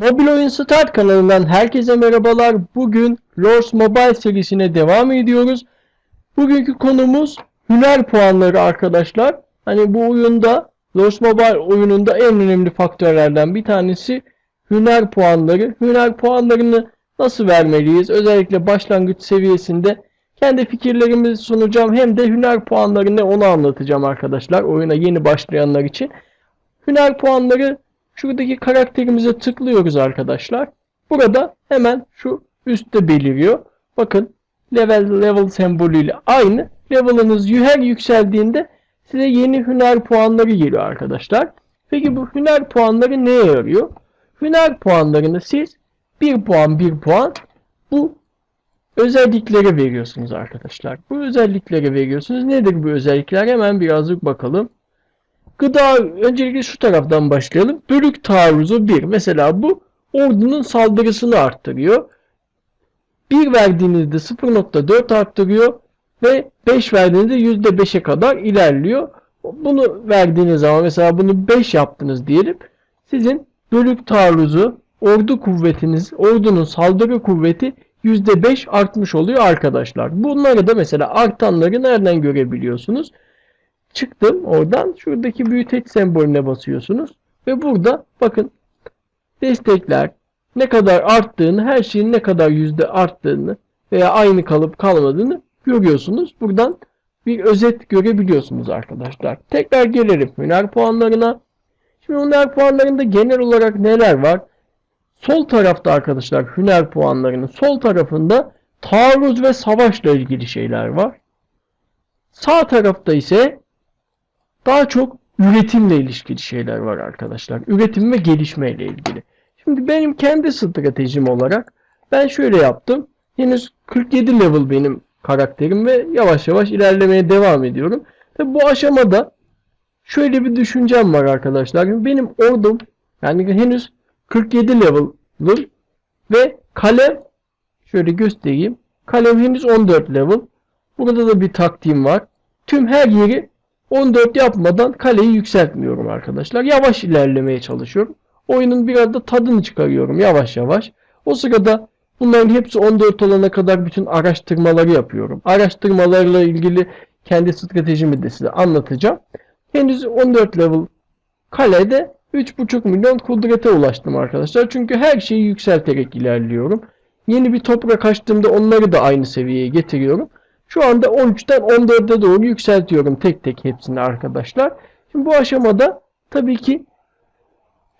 Mobil Oyun Start kanalından herkese merhabalar. Bugün Lords Mobile serisine devam ediyoruz. Bugünkü konumuz hüner puanları arkadaşlar. Hani bu oyunda Lords Mobile oyununda en önemli faktörlerden bir tanesi hüner puanları. Hüner puanlarını nasıl vermeliyiz? Özellikle başlangıç seviyesinde kendi fikirlerimi sunacağım. Hem de hüner puanları ne onu anlatacağım arkadaşlar. Oyuna yeni başlayanlar için. Hüner puanları Şuradaki karakterimize tıklıyoruz arkadaşlar. Burada hemen şu üstte beliriyor. Bakın level level sembolüyle aynı. Level'ınız her yükseldiğinde size yeni hüner puanları geliyor arkadaşlar. Peki bu hüner puanları neye yarıyor? Hüner puanlarını siz 1 puan 1 puan bu özelliklere veriyorsunuz arkadaşlar. Bu özelliklere veriyorsunuz. Nedir bu özellikler? Hemen birazcık bakalım. Gıda öncelikle şu taraftan başlayalım. Bölük taarruzu 1. Mesela bu ordunun saldırısını arttırıyor. 1 verdiğinizde 0.4 arttırıyor ve 5 verdiğinizde %5'e kadar ilerliyor. Bunu verdiğiniz zaman mesela bunu 5 yaptınız diyelim. Sizin bölük taarruzu ordu kuvvetiniz, ordunun saldırı kuvveti %5 artmış oluyor arkadaşlar. Bunları da mesela artanları nereden görebiliyorsunuz? Çıktım oradan. Şuradaki büyüteç sembolüne basıyorsunuz. Ve burada bakın destekler ne kadar arttığını, her şeyin ne kadar yüzde arttığını veya aynı kalıp kalmadığını görüyorsunuz. Buradan bir özet görebiliyorsunuz arkadaşlar. Tekrar gelelim hüner puanlarına. Şimdi hüner puanlarında genel olarak neler var? Sol tarafta arkadaşlar hüner puanlarının sol tarafında taarruz ve savaşla ilgili şeyler var. Sağ tarafta ise daha çok üretimle ilişkili şeyler var arkadaşlar. Üretim ve gelişme ile ilgili. Şimdi benim kendi stratejim olarak ben şöyle yaptım. Henüz 47 level benim karakterim ve yavaş yavaş ilerlemeye devam ediyorum. Ve bu aşamada şöyle bir düşüncem var arkadaşlar. Benim ordum yani henüz 47 level ve kalem şöyle göstereyim. Kalem henüz 14 level. Burada da bir taktiğim var. Tüm her yeri 14 yapmadan kaleyi yükseltmiyorum arkadaşlar. Yavaş ilerlemeye çalışıyorum. Oyunun biraz da tadını çıkarıyorum yavaş yavaş. O sırada bunların hepsi 14 olana kadar bütün araştırmaları yapıyorum. Araştırmalarla ilgili kendi stratejimi de size anlatacağım. Henüz 14 level kalede 3,5 milyon kudrete ulaştım arkadaşlar. Çünkü her şeyi yükselterek ilerliyorum. Yeni bir toprak açtığımda onları da aynı seviyeye getiriyorum. Şu anda 13'ten 14'e doğru yükseltiyorum tek tek hepsini arkadaşlar. Şimdi bu aşamada tabii ki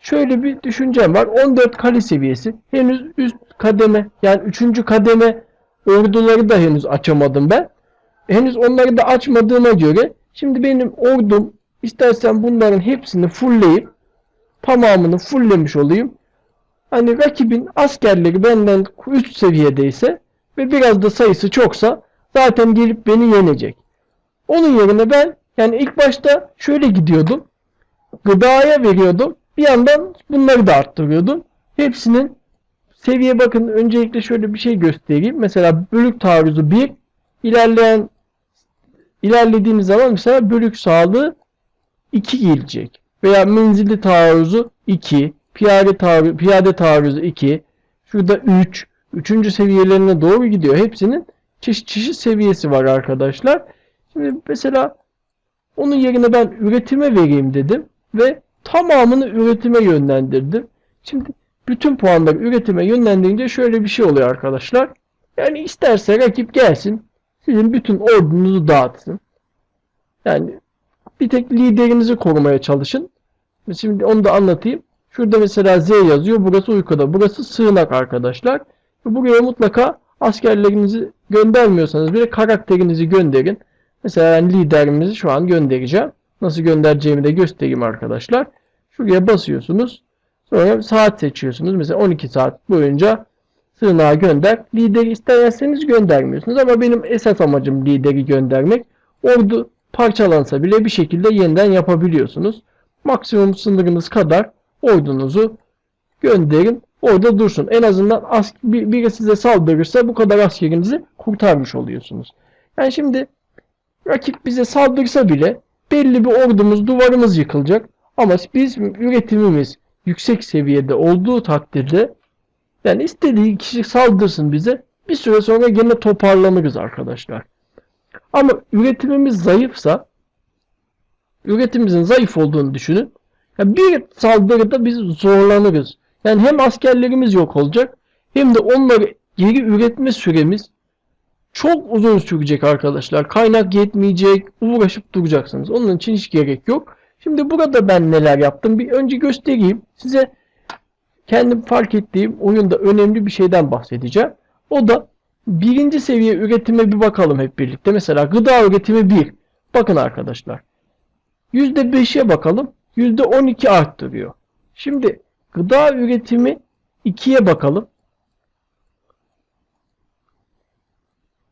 şöyle bir düşüncem var. 14 kale seviyesi henüz üst kademe yani 3. kademe orduları da henüz açamadım ben. Henüz onları da açmadığıma göre şimdi benim ordum istersen bunların hepsini fullleyip tamamını fulllemiş olayım. Hani rakibin askerleri benden üst seviyedeyse ve biraz da sayısı çoksa zaten gelip beni yenecek. Onun yerine ben yani ilk başta şöyle gidiyordum. Gıdaya veriyordum. Bir yandan bunları da arttırıyordum. Hepsinin seviye bakın öncelikle şöyle bir şey göstereyim. Mesela bölük taarruzu 1 ilerleyen ilerlediğimiz zaman mesela bölük sağlığı 2 gelecek. Veya menzilli taarruzu 2, piyade taarruzu, piyade taarruzu 2, şurada 3, 3. seviyelerine doğru gidiyor. Hepsinin çeşit çeşit seviyesi var arkadaşlar. Şimdi mesela onun yerine ben üretime vereyim dedim ve tamamını üretime yönlendirdim. Şimdi bütün puanları üretime yönlendirince şöyle bir şey oluyor arkadaşlar. Yani isterse rakip gelsin sizin bütün ordunuzu dağıtsın. Yani bir tek liderinizi korumaya çalışın. Şimdi onu da anlatayım. Şurada mesela Z yazıyor. Burası uykuda. Burası sığınak arkadaşlar. Buraya mutlaka askerlerinizi göndermiyorsanız bile karakterinizi gönderin. Mesela ben liderimizi şu an göndereceğim. Nasıl göndereceğimi de göstereyim arkadaşlar. Şuraya basıyorsunuz. Sonra saat seçiyorsunuz. Mesela 12 saat boyunca sığınağa gönder. Lideri isterseniz göndermiyorsunuz. Ama benim esas amacım lideri göndermek. Ordu parçalansa bile bir şekilde yeniden yapabiliyorsunuz. Maksimum sınırınız kadar ordunuzu gönderin orada dursun. En azından as bir, biri size saldırırsa bu kadar askerinizi kurtarmış oluyorsunuz. Yani şimdi rakip bize saldırsa bile belli bir ordumuz, duvarımız yıkılacak. Ama biz üretimimiz, yüksek seviyede olduğu takdirde yani istediği kişi saldırsın bize bir süre sonra gene toparlanırız arkadaşlar. Ama üretimimiz zayıfsa üretimimizin zayıf olduğunu düşünün. Ya bir saldırıda biz zorlanırız. Yani hem askerlerimiz yok olacak hem de onları geri üretme süremiz çok uzun sürecek arkadaşlar. Kaynak yetmeyecek, uğraşıp duracaksınız. Onun için hiç gerek yok. Şimdi burada ben neler yaptım bir önce göstereyim. Size kendim fark ettiğim oyunda önemli bir şeyden bahsedeceğim. O da birinci seviye üretime bir bakalım hep birlikte. Mesela gıda üretimi 1. Bakın arkadaşlar. %5'e bakalım. %12 arttırıyor. Şimdi gıda üretimi 2'ye bakalım.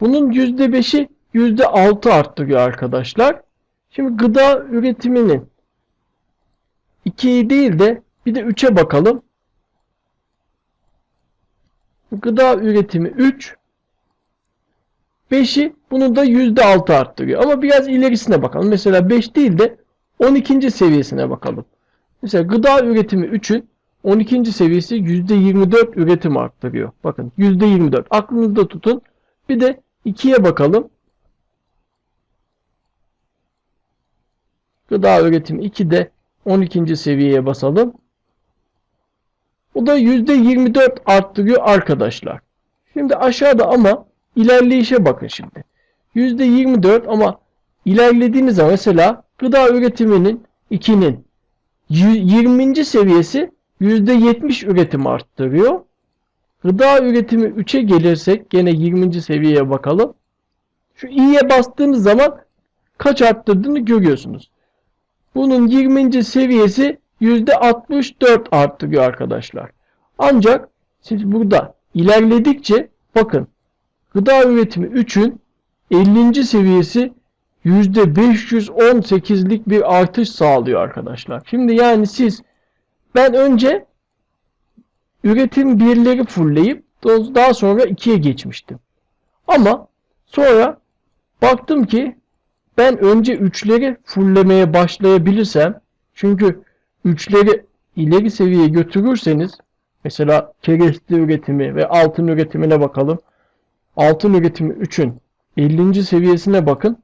Bunun %5'i %6 arttırıyor arkadaşlar. Şimdi gıda üretiminin 2'yi değil de bir de 3'e bakalım. Gıda üretimi 3. 5'i bunu da %6 arttırıyor. Ama biraz ilerisine bakalım. Mesela 5 değil de 12. seviyesine bakalım. Mesela gıda üretimi 3'ün 12. seviyesi %24 üretim arttırıyor. Bakın %24. Aklınızda tutun. Bir de 2'ye bakalım. Gıda üretimi 2'de 12. seviyeye basalım. O da %24 arttırıyor arkadaşlar. Şimdi aşağıda ama ilerleyişe bakın şimdi. %24 ama ilerlediğiniz zaman mesela gıda üretiminin 2'nin 20. seviyesi %70 üretim arttırıyor. Gıda üretimi 3'e gelirsek gene 20. seviyeye bakalım. Şu i'ye bastığınız zaman kaç arttırdığını görüyorsunuz. Bunun 20. seviyesi %64 arttırıyor arkadaşlar. Ancak siz burada ilerledikçe bakın gıda üretimi 3'ün 50. seviyesi %518'lik bir artış sağlıyor arkadaşlar. Şimdi yani siz ben önce üretim birleri fullleyip daha sonra 2'ye geçmiştim. Ama sonra baktım ki ben önce 3'leri fulllemeye başlayabilirsem çünkü 3'leri ileri seviyeye götürürseniz mesela kereste üretimi ve altın üretimine bakalım. Altın üretimi 3'ün 50. seviyesine bakın.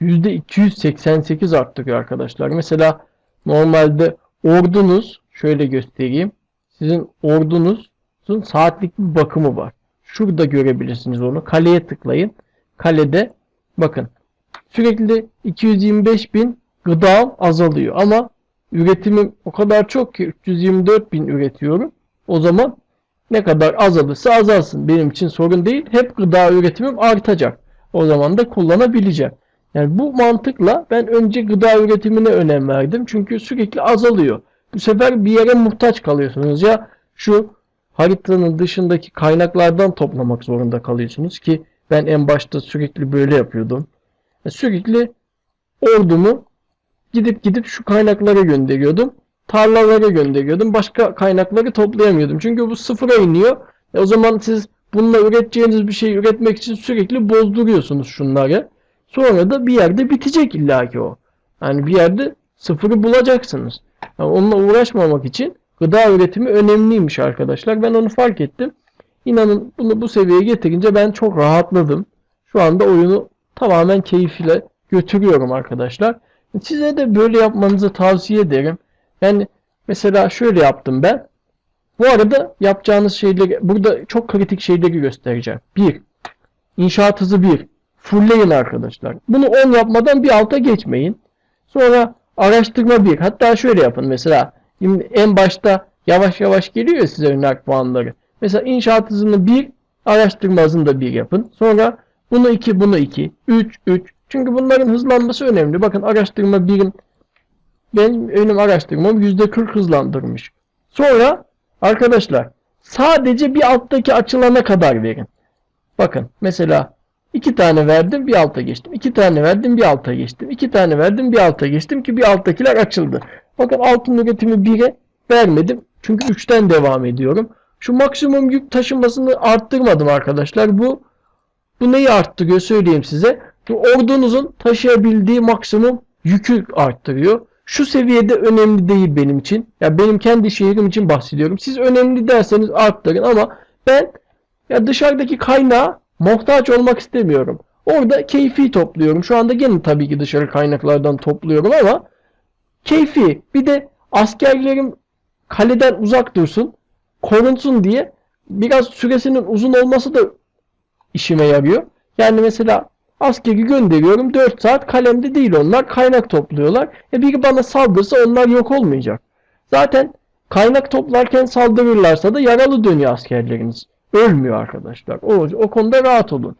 %288 arttırıyor arkadaşlar. Mesela normalde ordunuz şöyle göstereyim. Sizin ordunuzun saatlik bir bakımı var. Şurada görebilirsiniz onu. Kaleye tıklayın. Kalede bakın sürekli 225 bin gıda azalıyor. Ama üretimim o kadar çok ki 324 bin üretiyorum. O zaman ne kadar azalırsa azalsın. Benim için sorun değil. Hep gıda üretimim artacak. O zaman da kullanabileceğim. Yani bu mantıkla ben önce gıda üretimine önem verdim. Çünkü sürekli azalıyor. Bu sefer bir yere muhtaç kalıyorsunuz. Ya şu haritanın dışındaki kaynaklardan toplamak zorunda kalıyorsunuz ki ben en başta sürekli böyle yapıyordum. Sürekli ordumu gidip gidip şu kaynaklara gönderiyordum. Tarlalara gönderiyordum. Başka kaynakları toplayamıyordum. Çünkü bu sıfıra iniyor. E o zaman siz bununla üreteceğiniz bir şey üretmek için sürekli bozduruyorsunuz şunları. Sonra da bir yerde bitecek illaki o. Yani bir yerde sıfırı bulacaksınız. Yani onunla uğraşmamak için gıda üretimi önemliymiş arkadaşlar. Ben onu fark ettim. İnanın bunu bu seviyeye getirince ben çok rahatladım. Şu anda oyunu tamamen keyifle götürüyorum arkadaşlar. Size de böyle yapmanızı tavsiye ederim. Yani mesela şöyle yaptım ben. Bu arada yapacağınız şeyleri burada çok kritik şeyleri göstereceğim. 1. İnşaat hızı 1. Fullleyin arkadaşlar. Bunu 10 yapmadan bir alta geçmeyin. Sonra araştırma 1. Hatta şöyle yapın mesela. En başta yavaş yavaş geliyor size örnek puanları. Mesela inşaat hızını 1, araştırma hızını da 1 yapın. Sonra bunu 2, bunu 2, 3, 3. Çünkü bunların hızlanması önemli. Bakın araştırma 1'in benim önüm araştırmam %40 hızlandırmış. Sonra arkadaşlar sadece bir alttaki açılana kadar verin. Bakın mesela iki tane verdim bir alta geçtim. iki tane verdim bir alta geçtim. iki tane verdim bir alta geçtim ki bir alttakiler açıldı. Bakın altın üretimi 1'e vermedim. Çünkü 3'ten devam ediyorum. Şu maksimum yük taşımasını arttırmadım arkadaşlar. Bu bu neyi arttırıyor söyleyeyim size. Bu ordunuzun taşıyabildiği maksimum yükü arttırıyor. şu seviyede önemli değil benim için. Ya benim kendi şehrim için bahsediyorum. Siz önemli derseniz arttırın ama ben ya dışarıdaki kaynağa muhtaç olmak istemiyorum. Orada keyfi topluyorum. Şu anda gene tabii ki dışarı kaynaklardan topluyorum ama keyfi. Bir de askerlerim kaleden uzak dursun, korunsun diye biraz süresinin uzun olması da işime yarıyor. Yani mesela askeri gönderiyorum 4 saat kalemde değil onlar kaynak topluyorlar. E biri bana saldırsa onlar yok olmayacak. Zaten kaynak toplarken saldırırlarsa da yaralı dönüyor askerleriniz. Ölmüyor arkadaşlar. O, o konuda rahat olun.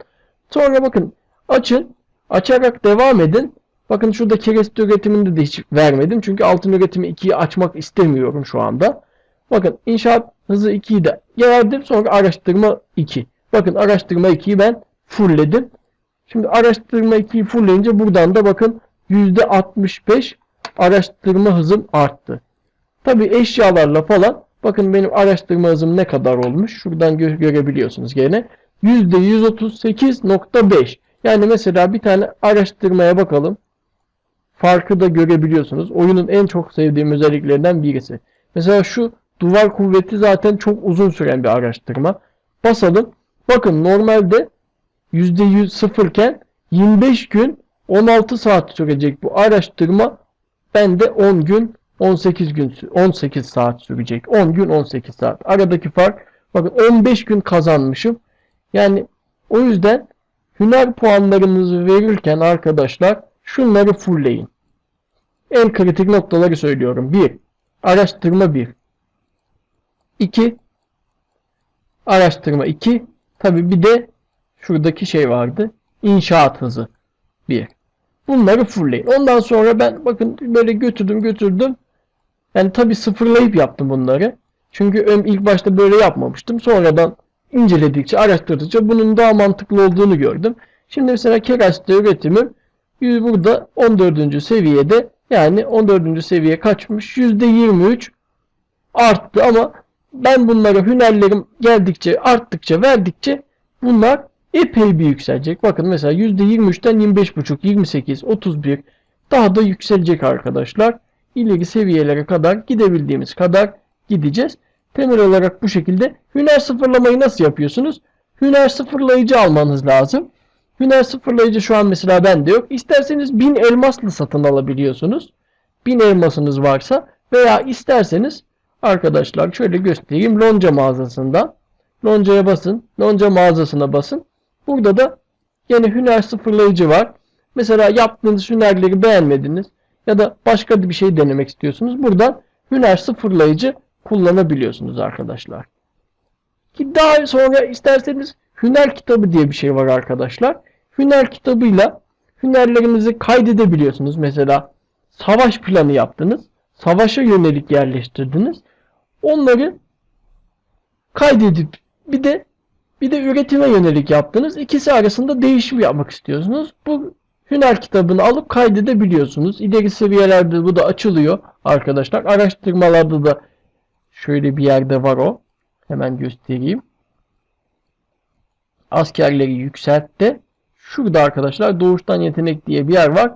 Sonra bakın açın. Açarak devam edin. Bakın şurada kereste üretiminde de hiç vermedim. Çünkü altın üretimi 2'yi açmak istemiyorum şu anda. Bakın inşaat hızı 2'yi de verdim. Sonra araştırma 2. Bakın araştırma 2'yi ben fullledim. Şimdi araştırma 2'yi fullleyince buradan da bakın %65 araştırma hızım arttı. Tabi eşyalarla falan bakın benim araştırma hızım ne kadar olmuş. Şuradan gö görebiliyorsunuz gene. %138.5 yani mesela bir tane araştırmaya bakalım. Farkı da görebiliyorsunuz. Oyunun en çok sevdiğim özelliklerinden birisi. Mesela şu duvar kuvveti zaten çok uzun süren bir araştırma. Basalım. Bakın normalde %100 sıfırken 25 gün 16 saat sürecek bu araştırma. Bende 10 gün 18 gün 18 saat sürecek. 10 gün 18 saat. Aradaki fark bakın 15 gün kazanmışım. Yani o yüzden hüner puanlarınızı verirken arkadaşlar şunları fullleyin. En kritik noktaları söylüyorum. 1. Araştırma 1. 2. Araştırma 2. Tabi bir de şuradaki şey vardı. İnşaat hızı 1. Bunları fullleyin. Ondan sonra ben bakın böyle götürdüm götürdüm. Yani tabi sıfırlayıp yaptım bunları. Çünkü ilk başta böyle yapmamıştım. Sonradan inceledikçe, araştırdıkça bunun daha mantıklı olduğunu gördüm. Şimdi mesela kereste üretimim burada 14. seviyede yani 14. seviye kaçmış? %23 arttı ama ben bunlara hünerlerim geldikçe, arttıkça, verdikçe bunlar epey bir yükselecek. Bakın mesela %23'ten 25.5, 28, 31 daha da yükselecek arkadaşlar. İleri seviyelere kadar gidebildiğimiz kadar gideceğiz. Temel olarak bu şekilde. Hüner sıfırlamayı nasıl yapıyorsunuz? Hüner sıfırlayıcı almanız lazım. Hüner sıfırlayıcı şu an mesela bende yok. İsterseniz 1000 elmaslı satın alabiliyorsunuz. 1000 elmasınız varsa veya isterseniz arkadaşlar şöyle göstereyim. Lonca mağazasından Lonca'ya basın. Lonca mağazasına basın. Burada da yine hüner sıfırlayıcı var. Mesela yaptığınız hünerleri beğenmediniz ya da başka bir şey denemek istiyorsunuz. Buradan hüner sıfırlayıcı kullanabiliyorsunuz arkadaşlar. Ki daha sonra isterseniz hüner kitabı diye bir şey var arkadaşlar. Hüner kitabıyla hünerlerinizi kaydedebiliyorsunuz. Mesela savaş planı yaptınız. Savaşa yönelik yerleştirdiniz. Onları kaydedip bir de bir de üretime yönelik yaptınız. İkisi arasında değişim yapmak istiyorsunuz. Bu hüner kitabını alıp kaydedebiliyorsunuz. İleri seviyelerde bu da açılıyor arkadaşlar. Araştırmalarda da şöyle bir yerde var o. Hemen göstereyim. Askerleri yükseltti. Şurada arkadaşlar doğuştan yetenek diye bir yer var.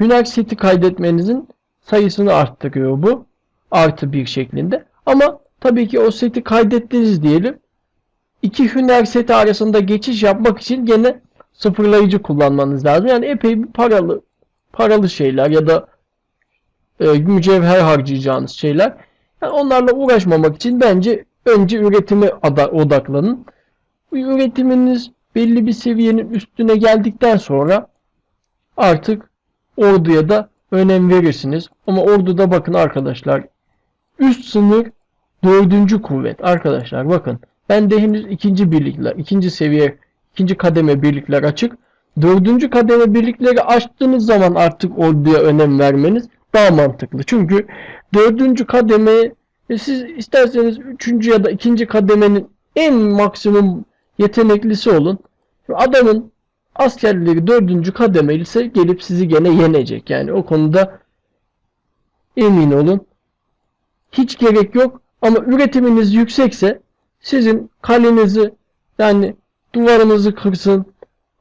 Hüner seti kaydetmenizin sayısını arttırıyor bu. Artı bir şeklinde. Ama tabii ki o seti kaydettiniz diyelim. İki hüner seti arasında geçiş yapmak için gene sıfırlayıcı kullanmanız lazım. Yani epey bir paralı paralı şeyler ya da e, mücevher harcayacağınız şeyler. Yani onlarla uğraşmamak için bence önce üretime odaklanın. Üretiminiz belli bir seviyenin üstüne geldikten sonra artık orduya da önem verirsiniz. Ama orduda bakın arkadaşlar üst sınır dördüncü kuvvet arkadaşlar bakın. Ben de henüz ikinci birlikler, ikinci seviye, ikinci kademe birlikler açık. Dördüncü kademe birlikleri açtığınız zaman artık orduya önem vermeniz daha mantıklı. Çünkü dördüncü kademe siz isterseniz üçüncü ya da ikinci kademenin en maksimum yeteneklisi olun. Adamın askerleri dördüncü kademeli ise gelip sizi gene yenecek. Yani o konuda emin olun. Hiç gerek yok ama üretiminiz yüksekse sizin kalenizi yani duvarınızı kırsın,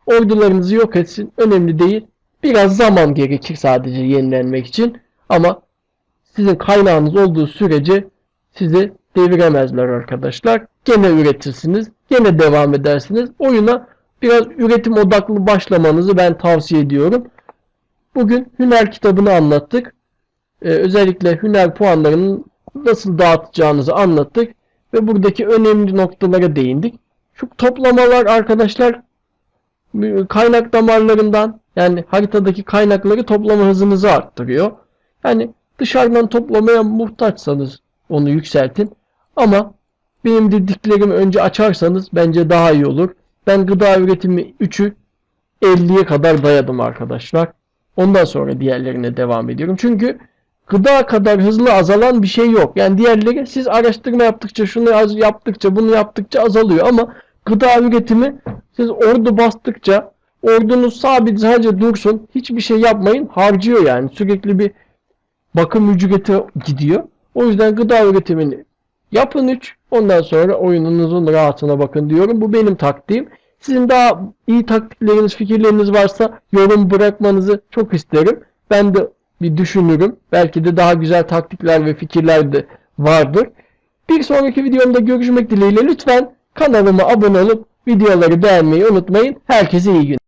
ordularınızı yok etsin önemli değil. Biraz zaman gerekir sadece yenilenmek için. Ama sizin kaynağınız olduğu sürece sizi deviremezler arkadaşlar. Gene üretirsiniz. Gene devam edersiniz. Oyuna biraz üretim odaklı başlamanızı ben tavsiye ediyorum. Bugün Hüner kitabını anlattık. Ee, özellikle Hüner puanlarının nasıl dağıtacağınızı anlattık. Ve buradaki önemli noktalara değindik. Şu toplamalar arkadaşlar kaynak damarlarından yani haritadaki kaynakları toplama hızınızı arttırıyor. Yani dışarıdan toplamaya muhtaçsanız onu yükseltin. Ama benim dediklerimi önce açarsanız bence daha iyi olur. Ben gıda üretimi 3'ü 50'ye kadar dayadım arkadaşlar. Ondan sonra diğerlerine devam ediyorum. Çünkü gıda kadar hızlı azalan bir şey yok. Yani diğerleri siz araştırma yaptıkça şunu yaptıkça bunu yaptıkça azalıyor ama gıda üretimi siz ordu bastıkça ordunuz sabit sadece dursun hiçbir şey yapmayın harcıyor yani sürekli bir bakım ücreti gidiyor. O yüzden gıda üretimini yapın 3 ondan sonra oyununuzun rahatına bakın diyorum. Bu benim taktiğim. Sizin daha iyi taktikleriniz, fikirleriniz varsa yorum bırakmanızı çok isterim. Ben de bir düşünürüm. Belki de daha güzel taktikler ve fikirler de vardır. Bir sonraki videomda görüşmek dileğiyle lütfen kanalıma abone olup videoları beğenmeyi unutmayın. Herkese iyi günler.